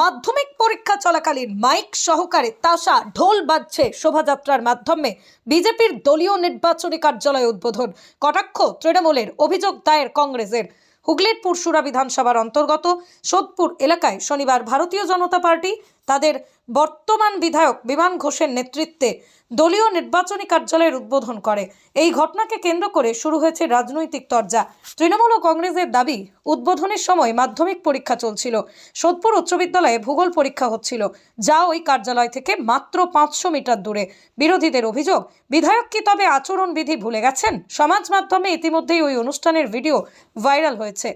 মাধ্যমিক পরীক্ষা চলাকালীন মাইক সহকারে তাসা ঢোল বাজছে শোভাযাত্রার মাধ্যমে বিজেপির দলীয় নির্বাচনী কার্যালয় উদ্বোধন। কটাক্ষ তৃণমূলের অভিযোগ দায়ের কংগ্রেসের। হুগলির পুরসুরা বিধানসভার অন্তর্গত, সোদপুর এলাকায় শনিবার ভারতীয় জনতা পার্টি তাদের বর্তমান বিধায়ক বিমান ঘোষের নেতৃত্বে দলীয় নির্বাচনী কার্যালয়ের উদ্বোধন করে। এই ঘটনাকে কেন্দ্র করে শুরু হয়েছে রাজনৈতিক তরজা। তৃণমূল ও কংগ্রেসের দাবি, উদ্বোধনের সময় মাধ্যমিক পরীক্ষা চলছিল। সোদপুর উচ্চ বিদ্যালয়ে ভূগোল পরীক্ষা হচ্ছিল, যা ওই কার্যালয় থেকে মাত্র পাঁচশো মিটার দূরে। বিরোধীদের অভিযোগ, বিধায়ক কি তবে আচরণবিধি ভুলে গেছেন? সমাজ মাধ্যমে ইতিমধ্যেই ওই অনুষ্ঠানের ভিডিও ভাইরাল হয়েছে।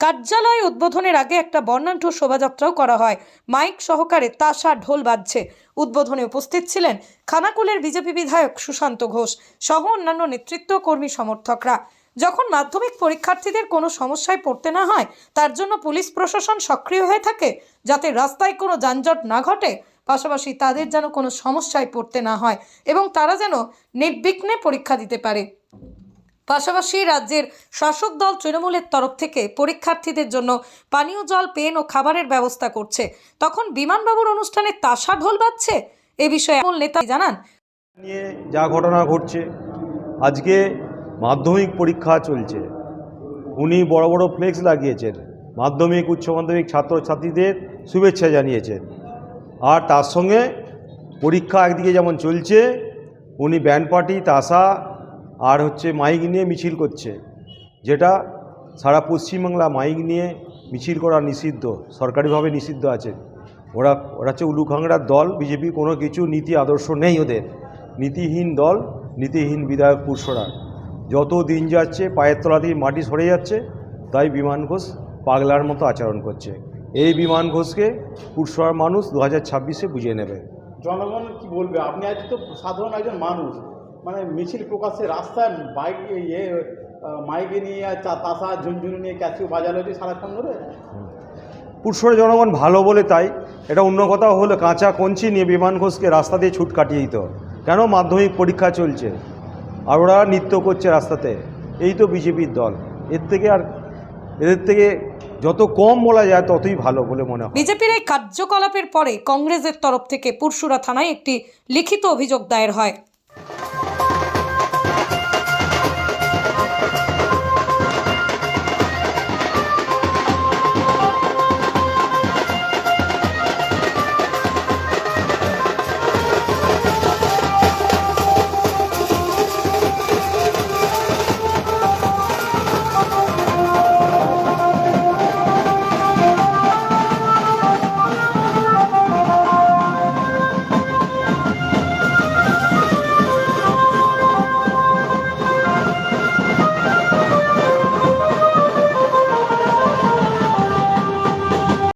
কার্যালয় উদ্বোধনের আগে একটা বর্ণাঢ্য শোভাযাত্রাও করা হয়। মাইক সহকারে তাসা ঢোল বাজছে। উদ্বোধনে উপস্থিত ছিলেন খানাকুলের বিজেপি বিধায়ক সুশান্ত ঘোষ সহ অন্যান্য নেতৃত্ব কর্মী সমর্থকরা। যখন মাধ্যমিক পরীক্ষার্থীদের কোনো সমস্যায় পড়তে না হয়, তার জন্য পুলিশ প্রশাসন সক্রিয় হয়ে থাকে যাতে রাস্তায় কোনো যানজট না ঘটে, পাশাপাশি তাদের যেন কোনো সমস্যায় পড়তে না হয় এবং তারা যেন নির্বিঘ্নে পরীক্ষা দিতে পারে। পাশাপাশি রাজ্যের শাসক দল তৃণমূলের তরফ থেকে পরীক্ষার্থীদের জন্য পানীয় জল, পেন ও খাবারের ব্যবস্থা করছে। তখন বিমানবাবুর অনুষ্ঠানে তাসা ঢোল বাজছে? এ বিষয়ে আমল নেতা জানান। নিয়ে যা ঘটনা ঘটছে, আজকে মাধ্যমিক পরীক্ষা চলছে। উনি বড় বড় ফ্লেক্স লাগিয়েছেন, মাধ্যমিক, উচ্চ মাধ্যমিক ছাত্রছাত্রীদের শুভেচ্ছা জানিয়েছেন। আর তার সঙ্গে পরীক্ষা একদিকে যেমন চলছে, উনি ব্যান্ড পার্টি, তাসা আর হচ্ছে মাইক নিয়ে মিছিল করছে, যেটা সারা পশ্চিমবাংলা মাইক নিয়ে মিছিল করা নিষিদ্ধ, সরকারিভাবে নিষিদ্ধ আছে। ওরা ওরা হচ্ছে উলুখাংড়ার দল, বিজেপি কোনো কিছু নীতি আদর্শ নেই ওদের। নীতিহীন দল, নীতিহীন বিধায়ক পুরসরা। যত দিন যাচ্ছে পায়ের তলা দিয়ে মাটি সরে যাচ্ছে, তাই বিমান ঘোষ পাগলার মতো আচরণ করছে। এই বিমান ঘোষকে পুরসরার মানুষ দু হাজার ছাব্বিশে বুঝিয়ে নেবে। জনগণ কি বলবে? আপনি আজ তো সাধারণ একজন মানুষ। মানে মিছিল প্রকাশ্যে রাস্তায় বাইক ইয়ে মাইকে নিয়ে তাসা ঝুনঝুনি নিয়ে ক্যাচিও বাজালো যে সারাক্ষণ ধরে। পুরসরা জনগণ ভালো বলে তাই। এটা অন্য কথা হলো কাঁচা কঞ্চি নিয়ে বিমান ঘোষকে রাস্তা দিয়ে ছুট কাটিয়ে দিত কেন? মাধ্যমিক পরীক্ষা চলছে। আর ওরা নৃত্য করছে রাস্তাতে। এই তো বিজেপির দল। এর থেকে আর এদের থেকে যত কম বলা যায় ততই ভালো বলে মনে হয়। বিজেপির এই কার্যকলাপের পরে কংগ্রেসের তরফ থেকে পুরসুরা থানায় একটি লিখিত অভিযোগ দায়ের হয়।